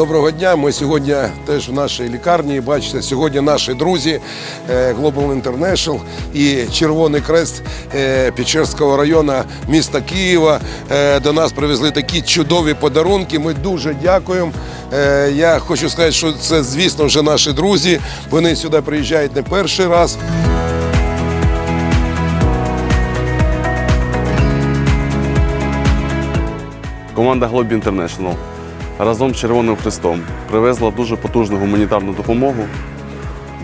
Доброго дня. Ми сьогодні теж в нашій лікарні. Бачите, сьогодні наші друзі е, Global International і Червоний Крест е, Печерського району міста Києва е, до нас привезли такі чудові подарунки. Ми дуже дякуємо. Я хочу сказати, що це, звісно, вже наші друзі. Вони сюди приїжджають не перший раз. Команда Globe International разом з Червоним Хрестом привезла дуже потужну гуманітарну допомогу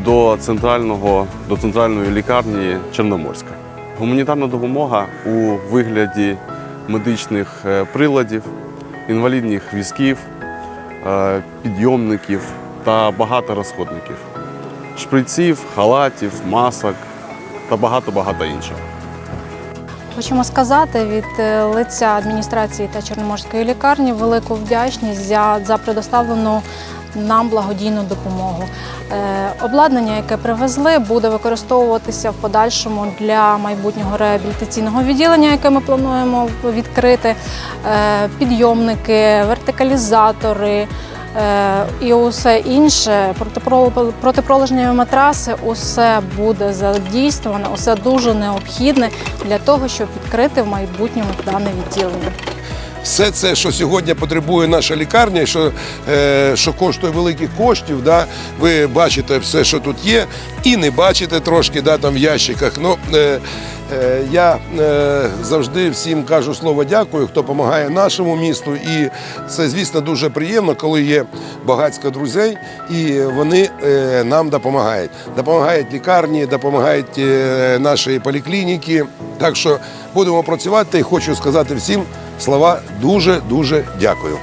до, центрального, до центральної лікарні Чорноморська. Гуманітарна допомога у вигляді медичних е, приладів, інвалідних візків, е, підйомників та багато розходників, шприців, халатів, масок та багато-багато іншого. Хочемо сказати від е, лиця адміністрації та Чорноморської лікарні велику вдячність за, за предоставлену нам благодійну допомогу. Е, обладнання, яке привезли, буде використовуватися в подальшому для майбутнього реабілітаційного відділення, яке ми плануємо відкрити. Е, підйомники, вертикалізатори. Е, І усе інше, протипро- протипролежневі матраси, усе буде задійствовано, усе дуже необхідне для того, щоб відкрити в майбутньому дане відділення. Все це, що сьогодні потребує наша лікарня, що, е, що коштує великих коштів, да, ви бачите все, що тут є, і не бачите трошки да, там в ящиках. Ну, е, е, я е, завжди всім кажу слово дякую, хто допомагає нашому місту. І це, звісно, дуже приємно, коли є багатько друзей, і вони е, нам допомагають. Допомагають лікарні, допомагають е, наші поліклініки. Так що будемо працювати і хочу сказати всім слова дуже дуже дякую.